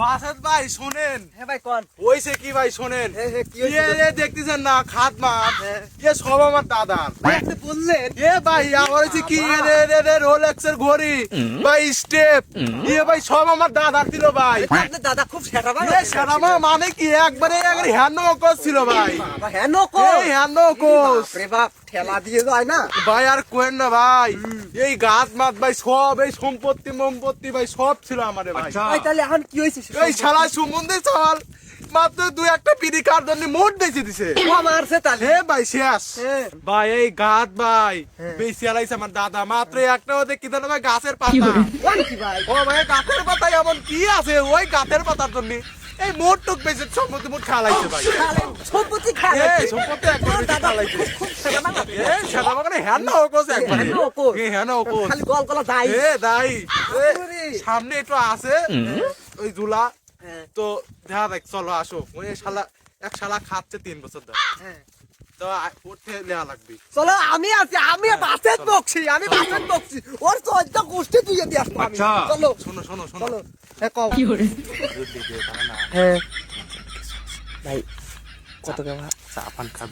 বাসাত ভাই শোনেন। হ্যাঁ ভাই কোন? কি ভাই শোনেন। হ্যাঁ, হ্যাঁ, কি এ এ দেখতেছেন না খাত মাছ হ্যাঁ। এ সব আমার দাদার। আপনি বললেন। এ ভাই আমার হচ্ছে কি রে রে রে রোলেক্সের ঘড়ি। ভাই স্টেপ। এ ভাই সব আমার দাদার ছিল ভাই। দাদা খুব ভাই। এ সেরামা মানে কি? একবারে একবারে ছিল ভাই। হ্যাঁ নকো এই হ্যান্ড কোচ রে বাপ ঠেলা দিয়ে যায় না? ভাই আর কোয়েন না ভাই। এই গাছ মাছ ভাই সব এই সম্পত্তি মম্পত্তি ভাই সব ছিল আমারে ভাই। ভাই তাহলে এখন কি হয়েছে এই শালা সুমন্দে চাল। মাত্র দুই একটা পিড়ি কার জন্য মোট বেঁচে দিছে। ও মারছে তাহলে। হে ভাই শেষ হ্যাঁ। ভাই এই গাছ ভাই হ্যাঁ। বেশি আলাইছে আমার দাদা। মাত্র একটা ওদের কি জানো ভাই গাছের পাতা। কোন কি ভাই? ও ভাই গাছের পাতা এমন কি আছে? ওই গাছের পাতার জন্য। এই মোট টুক বেঁচে সম্পত্তি মোট খালাইছে ভাই। সম্পত্তি খালে এই সম্পত্তি একবার বেশি খালাইছে। খুব সেটা না এই সেটা বাগানে হ্যান না হোকস একবার। হ্যান না হোকস। না হোকস। খালি গল গলা যাই এ দাই সামনে একটু আছে। ওই জুলা হ্যাঁ, তো দেখা দেখ চলো আসো। ওই শালা এক শালা খাচ্ছে তিন বছর ধরে। হ্যাঁ। তো উঠে নেওয়া লাগবে। চলো আমি আছি আমি বাসের বকছি আমি বাসের বকছি ওর চোদ্দ গোষ্ঠী তুই দিয়ে আসব আমি। চলো। শোনো শোনো শোনো। হ্যাঁ কও। না। হ্যাঁ। ভাই কত চা পান খাব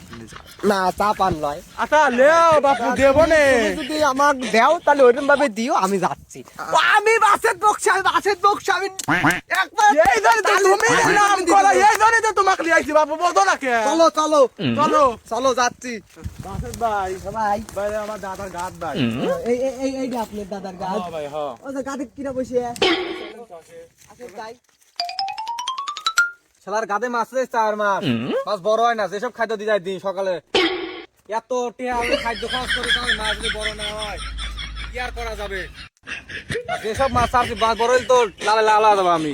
না চা পান নয়। আচ্ছা লেও বাপু দেব নে। যদি আমাক দেও তাহলে ওইরকম ভাবে দিও আমি যাচ্ছি। আমি বাসের বকছি আমি বাসের বকছি আমি একবার এই জন্য তো তুমি নাম করো এই জন্য তো তোমাকে লিয়াইছি বাপু বলতো না কে? চলো চলো। চলো। চলো যাচ্ছি। বাসের ভাই। ভাই ভাই আমার দাদার গাত ভাই। এই এই এই এই আপনার দাদার গাছ। ভাই হ্যাঁ ও যে গাছে কিনা বসে আছে। যাই শালার গাদে মাছ রে চার মাস মাছ বড় হয় না যেসব খাদ্য দিয়ে যায় দিন সকালে। এত টিয়া আমি খাদ্য খরচ করে তাও মাছ যদি বড় না হয় কি আর করা যাবে? যেসব মাছ আর মাছ বড় হইলে তো লালে লালা যাব আমি।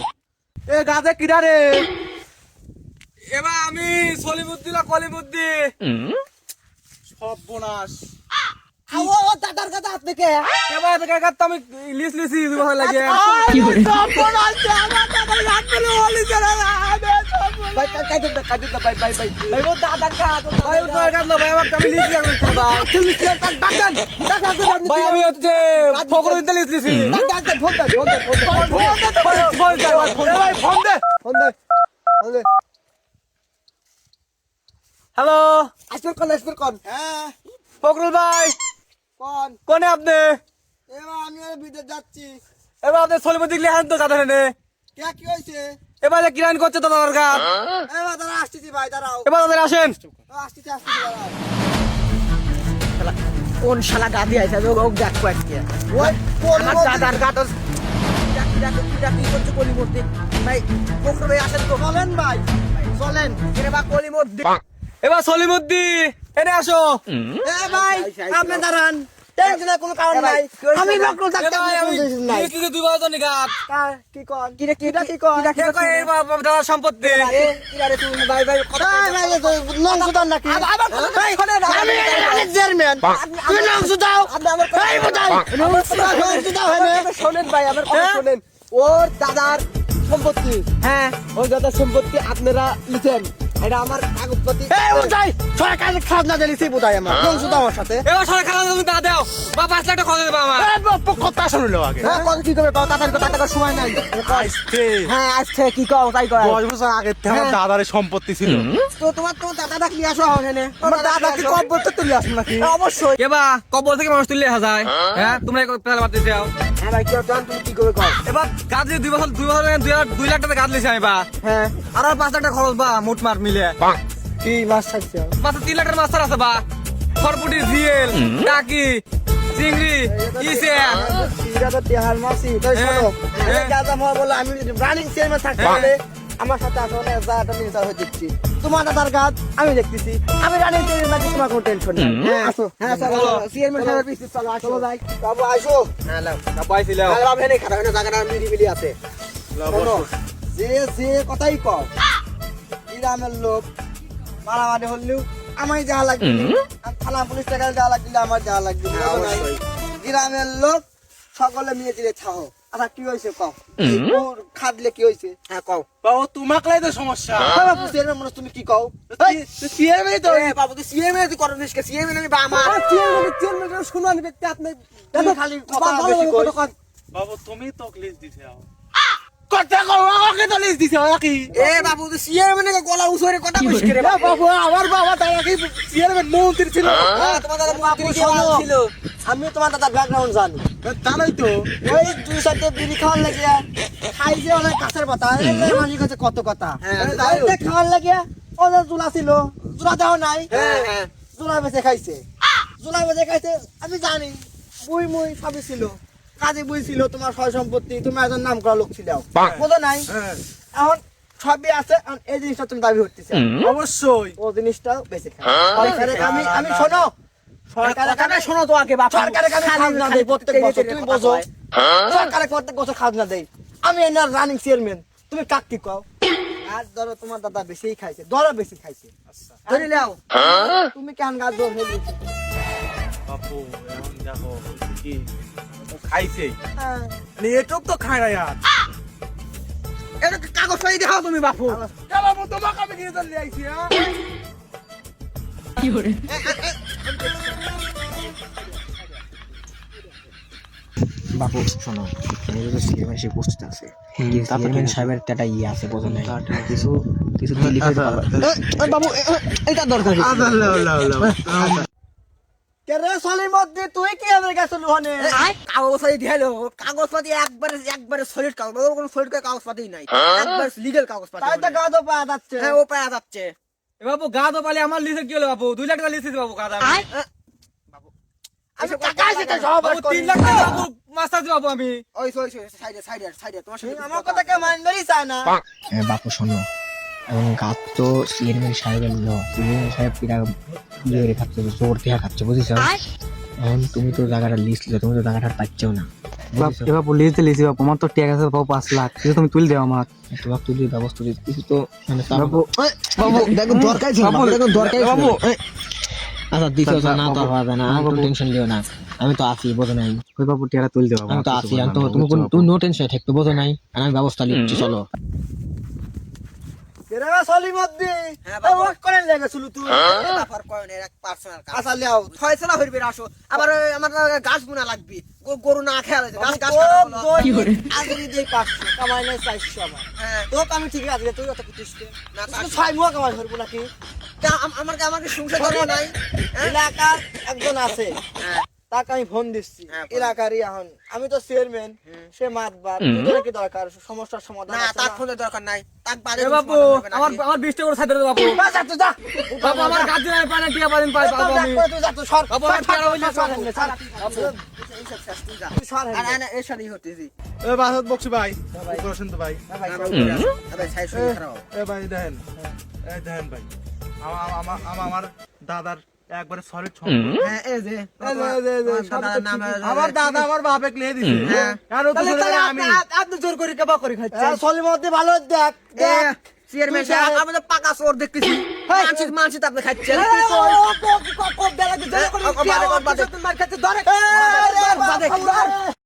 এ গাছে কিরা রে? এবার আমি সলিমুদ্দি না কলিমুদ্দি সব বোনাস। ও ও দাদার গাছ আপনি কে এবার এদিকে তো আমি লিস লিসি লাগে। সব বোনাস আমার দাদার গাত বলে হলি চলে আমি সব বোনাস ভাই কাই কাই কাই কাই ভাই ভাই ভাই ভাই ও দাদার গাছ ভাই ও তো না ভাই আমার আমি লিস লাগবে কথা তুমি কি কাক ডাকন ডাকন ভাই আমি হচ্ছে ফকর দিতে লিস লিসি ডাক ডাক ফোন দে ফোন দে ফোন দে ফোন দে ফোন দে এ ভাই ফোন দে ফোন দে ফোন দে হ্যালো আসবে কোন আসবে কোন হ্যাঁ ফকরুল ভাই কোন কোনে আপনি এবার আমি যাচ্ছি এবার আপনি সলিমুদ্দি লিয়ে আন তো গাদা হেনে কে কি হয়েছে এবার যে কিরান করছে তো দাদার গাছ এবার দাঁড়া আসতেছি ভাই দাঁড়াও। এবার তাদের আসেন। আসতেছি আসতেছি দাঁড়াও। কোন শালা গাদি আইছে ও ও দেখ আজকে ওই আমার দাদার গাদ ডাকি ডাকি কি ডাকি করছে কলি মূর্তি ভাই ভাই আসেন তো। চলেন ভাই। চলেন। এরে বা কলি মূর্তি এবার সলিমুদ্দি এনে আসো। এ ভাই আপনি দাঁড়ান। টেনশনের কোনো কারণ নাই। আমি থাকতে নাই। কি কর? কি রে কি কর? এই দাদার সম্পত্তি। ভাই ভাই কথা ভাই নং। সুদান নাকি? আবার ভাই আমি আলেক চেয়ারম্যান তুই নং সুদাও। এই বুদাই নং সুদাও নং শুনেন। ভাই আমার কথা শুনেন। ওর দাদার সম্পত্তি। হ্যাঁ? ওর দাদার সম্পত্তি আপনারা লিখেন এটা আমার কাগজপত্র এই বুদাই সরকার খাজনা দিলিছি বুদাই আমার। নং সুদাও আমার সাথে। এবার সবাই খাওয়া তুমি দাদা দাও। বা পাঁচ লাখ টাকা খরচ আমার। কথা শুনলো আগে। হ্যাঁ কত কি করবে কত টাকার কথা টাকার সময় নাই। আজকে হ্যাঁ আজকে কি কও তাই দশ বছর আগে থেকে আমার হ্যাঁ। দাদার সম্পত্তি ছিল। তো তোমার তোমার দাদা আসো আমার দাদাকে তুলে আসো নাকি? অবশ্যই। এবা কবর থেকে মানুষ আসা যায় হ্যাঁ? তোমরা মারতে যাও। হ্যাঁ ভাই কেউ জান তুমি কি করে কও এবার গাছ দুই বছর দুই বছর দুই লাখ দুই লাখ টাকা গাছ লিছি আমি বা। হ্যাঁ। আর আর পাঁচ লাখ টাকা খরচ বা মোট মার মিলে কি মাছ থাকছে মাত্র তিন লাখ টাকার মাস্টার আছে বা। খড়পুটি ঝিয়েল টাকি চিংড়ি ইসে। সিরা তো তেহার মাসি তাই শোনো। এই দাদা মা বলে আমি রানিং চেয়ারম্যান থাকতে হ্যাঁ। আমার সাথে আসো না যাটা মিনিস্টার হয়ে দিচ্ছি তোমার দাদার কাজ আমি দেখতেছি। আমি রানিং চেয়ারম্যান থাকি তোমার কোনো টেনশন নেই। হ্যাঁ আসো। হ্যাঁ চলো চেয়ারম্যান সাহেবের পিছিয়ে চলো আসো। যাই। বাবু আসো। হ্যাঁ লাও পাইছিল আরে বাবু এনে খারাপ না জায়গাটা মিলিমিলি আছে। শোনো, যে যে কথাই কও গ্রামের লোক মারামারি হলেও আমায় যা লাগবে আর থানা পুলিশ টাকা যা লাগবে আমার যা লাগবে গ্রামের লোক সকলে মিলে দিলে ছাও আচ্ছা কি হয়েছে কও? এই গরু খাদলে কি হয়েছে? হ্যাঁ কও। বাবু তোমাকলাই তো সমস্যা। হ্যাঁ। বাবু চেয়ারম্যান মানুষ তুমি কি কও? সিএমই তো বাবু তুই সিএমএ তুই করো নিষ্কে সিএমএ আমি বা আমার চেয়ারম্যান চেয়ারম্যান শুনানি ব্যক্তি আপনি খালি কথা বেশি কই। বাবু তুমি তো লিস্ট দিছে কথা কও আমাকে তো কথা দিছে কি এ বাবু তুই চেয়ারম্যানের গলা উসরে কথা কইস রে বাবু? আমার বাবা দাদা কি চেয়ারম্যান মন্ত্রী ছিল। হ্যাঁ, তোমার দাদা মন্ত্রী ছিল। আমি তোমার দাদা ব্যাকগ্রাউন্ড জানি। জানোই তো ওই দুই সাথে বিড়ি খাওয়ার লাগিয়া খাইছে অনেক কাছের কথা। মানুষের কাছে কত কথা। খাওয়ার লাগিয়া ও যে জুলা ছিল জুলা দেওয়া নাই। জুলা বেঁচে খাইছে। জুলা বেঁচে খাইছে আমি জানি বুই মুই সবই ছিল। কাজে বুই ছিল তোমার সয় সম্পত্তি তুমি একজন নাম করা লোক ছিল বোঝো নাই? এখন সবই আছে এই জিনিসটা তুমি দাবি করতেছে। অবশ্যই। ও জিনিসটা বেঁচে খাই আমি আমি শোনো সরকারে শোনো তো আগে বাপ। সরকারে আমি খাজনা দেই প্রত্যেক বছর। তুমি বোঝো সরকারে প্রত্যেক বছর খাজনা দেই। আমি এনার রানিং চেয়ারম্যান তুমি কাক কি কও? আর ধরো তোমার দাদা বেশিই খাইছে ধরো বেশি খাইছে। ধরে নাও। তুমি কেন গাছ দৌড় হয়ে বাপু এখন দেখো কি? খাইছে। হ্যাঁ। মানে এটুক তো খায় না। यार এটা কাগজ পাই দেখাও তুমি বাপু? কে তোমাকে আমি নিয়ে চলে আইছি হ্যাঁ? বাবু শোনো এখানে যদি সে আছে সাহেবের একটা ইয়ে আছে বোঝো নাই। কিছু কিছু দিল্লি করে বাবু এটা দরকার আল্লাহ আল্লাহ কেরে সলির মধ্যে তুই কি আমার কাছে লোহনে? কাগজ পাতি দিলো কাগজ পাতি একবারে একবারে সলিড কাগজ কোনো সলিড কাগজ পাতি নাই। একবার লিগ্যাল কাগজ পাতি তাই তো কাগজ পাওয়া যাচ্ছে। হ্যাঁ ও পাওয়া যাচ্ছে। এ বাবু গা তো পালে আমার লিখে কি হলো বাবু? দুই লাখ টাকা লিখে বাবু গাদা। টাকা আছে তো সব তিন লাখ টাকা বাবু মাছ আমি। ওই ওই সাইডে সাইডে সাইডে তোমার সাথে আমার কথা কে মানবেরই চায় না। বাপু শোনো। এবং গাছ তো চেয়ারম্যান সাহেবের ল। চেয়ারম্যান সাহেব কিরা ইয়ে করে খাচ্ছে জোর খাচ্ছে বুঝেছ? এখন তুমি তো জায়গাটা লিস্ট তুমি তো জায়গাটা পাচ্ছেও না? এবার লিখতে লিখছি বাপু আমার তো ট্যাগ আছে বাবু পাঁচ লাখ। কিন্তু তুমি তুলে দেও আমার তোমার তুলি ব্যবস্থা কিছু তো মানে বাবু বাবু দেখো দরকার ছিল দেখো দরকার বাবু। আচ্ছা দিছো তো না তো আর হবে না। তুমি টেনশন লিও না। আমি তো আছি বোঝো নাই। ওই বাবু ট্যাগটা তুলে দেবো আমি তো আছি আমি তো তুমি কোনো- তুমি নো টেনশন থাকতে বোঝো নাই। আর আমি ব্যবস্থা নিচ্ছি চলো। কেরে সলির ওয়াক করে লেগেছিল তুই। ব্যাপার করেন এর পার্সোনাল কাজ। লিয়াও ফয়সালা হইবে আসো। আবার আমার গাছ গুনা লাগবে। গরু না খেয়াল গাছ গাছ কি করে আগে দেই 500 কামাই নাই 400 আমার হ্যাঁ। তো আমি ঠিক আছে তুই কত কুতিস না ছয় মুয়া কামাই করব নাকি? আমার আমার কি সংসার ধর্ম নাই এলাকার একজন আছে তাকে আমি ফোন দিচ্ছি এলাকারই এখন আমি তো চেয়ারম্যান সে মাতবার কি দরকার সমস্যার সমাধান না তার ফোনের দরকার নাই তাক বাদে এ বাবু আমার আমার বিশ টাকা করে ছাড় দে বাবু যা তুই যা বাবু আমার দিন আমি পানি টিয়া পারেন পাই বাবু আমি তুই যা তুই সর বাবু, আমার টাকা হইলে সর। এ বাসাত বকছি ভাই ভাই এ ভাই দেখেন এ দেখেন ভাই আমার দাদার একবারে সলিড আমার দাদা আমার বাপে ক্লে দিছে। আর ও তো বলে যে আমি আপনি জোর করে কেবা করে খাচ্ছে সলির মধ্যে ভালো দেখ দেখ। চেয়ারম্যান পাকা চোর দেখতেছি। মানসিক মানসিক আপনি খাচ্ছেন। কব বেলা দিয়ে জোর করে মার খাচ্ছে ধরে?